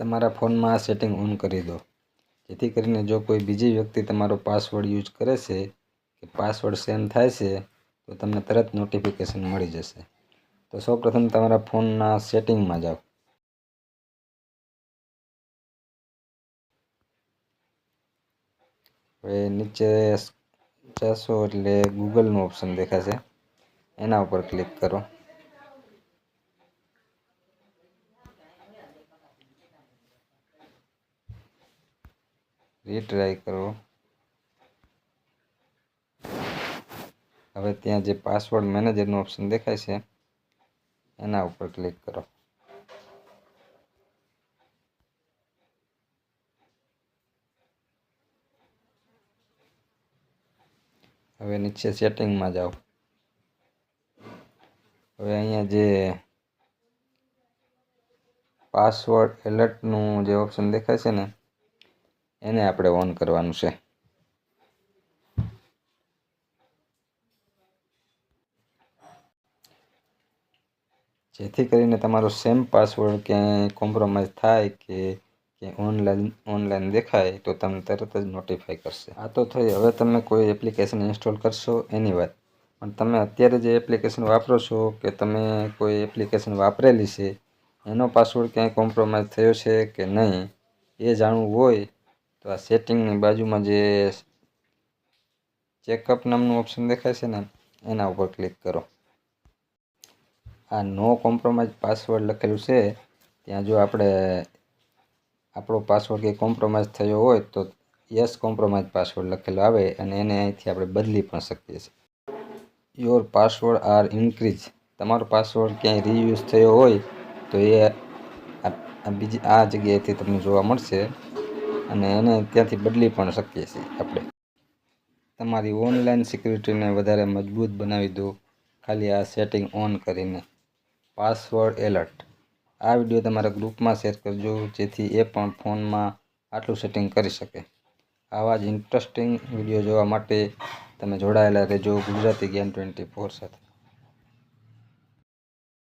તમારા ફોનમાં આ સેટિંગ ઓન કરી દો. જેથી કરીને જો કોઈ બીજી વ્યક્તિ તમારો પાસવર્ડ યુઝ કરે છે, કે પાસવર્ડ સેન્ડ થાય છે, તો તમને તરત નોટિફિકેશન મળી જશે. તો સૌપ્રથમ તમારા ફોનના સેટિંગમાં જાઓ. હવે નીચે જશો એટલે ગૂગલનું ઓપ્શન દેખાશે. એના ઉપર ક્લિક કરો. રીટ્રાય કરો. હવે ત્યાં જે પાસવર્ડ મેનેજરનું ઓપ્શન દેખાય છે, એના ઉપર ક્લિક કરો. હવે નીચે સેટિંગમાં જાઓ. હવે અહીંયા જે પાસવર્ડ એલર્ટનું જે ઓપ્શન દેખાય છે ને એને આપણે ઓન કરવાનું છે. જેથી કરીને તમારો સેમ પાસવર્ડ ક્યાંય કોમ્પ્રોમાઇઝ થાય કે કે ઓનલાઈન ઓનલાઈન દેખાય, તો તમને તરત જ નોટિફાઈ કરશે. આ તો થઈ. હવે તમે કોઈ એપ્લિકેશન ઇન્સ્ટોલ કરશો, એની વાત. પણ તમે અત્યારે જે એપ્લિકેશન વાપરો છો કે તમે કોઈ એપ્લિકેશન વાપરેલી છે, એનો પાસવર્ડ ક્યાંય કોમ્પ્રોમાઇઝ થયો છે કે નહીં, એ જાણવું હોય તો આ સેટિંગની બાજુમાં જે ચેકઅપ નામનું ઓપ્શન દેખાય છે ને, એના ઉપર ક્લિક કરો. આ નો કોમ્પ્રોમાઇઝ પાસવર્ડ લખેલું છે. ત્યાં જો આપણે આપણો પાસવર્ડ કંઈ કોમ્પ્રોમાઇઝ થયો હોય તો યસ કોમ્પ્રોમાઇઝ પાસવર્ડ લખેલો આવે અને એને અહીંથી આપણે બદલી પણ શકીએ છીએ. યોર પાસવર્ડ આર ઇન્ક્રીઝ તમારો પાસવર્ડ ક્યાંય રીયુઝ થયો હોય તો એ આ બીજી આ જગ્યાએથી તમને જોવા મળશે. અને એને ત્યાંથી બદલી પણ શકીએ છીએ આપણે. તમારી ઓનલાઈન સિક્યુરિટીને વધારે મજબૂત બનાવી દો. ખાલી આ સેટિંગ ઓન કરીને. પાસવર્ડ એલર્ટ આ વીડિયો તમારા ગ્રુપમાં શેર કરજો, જેથી એ પણ ફોનમાં આટલું સેટિંગ કરી શકે. આવા જ ઇન્ટરેસ્ટિંગ વીડિયો જોવા માટે તમે જોડાયેલા રહેજો ગુજરાતી જ્ઞાન ટ્વેન્ટી ફોર સાથે.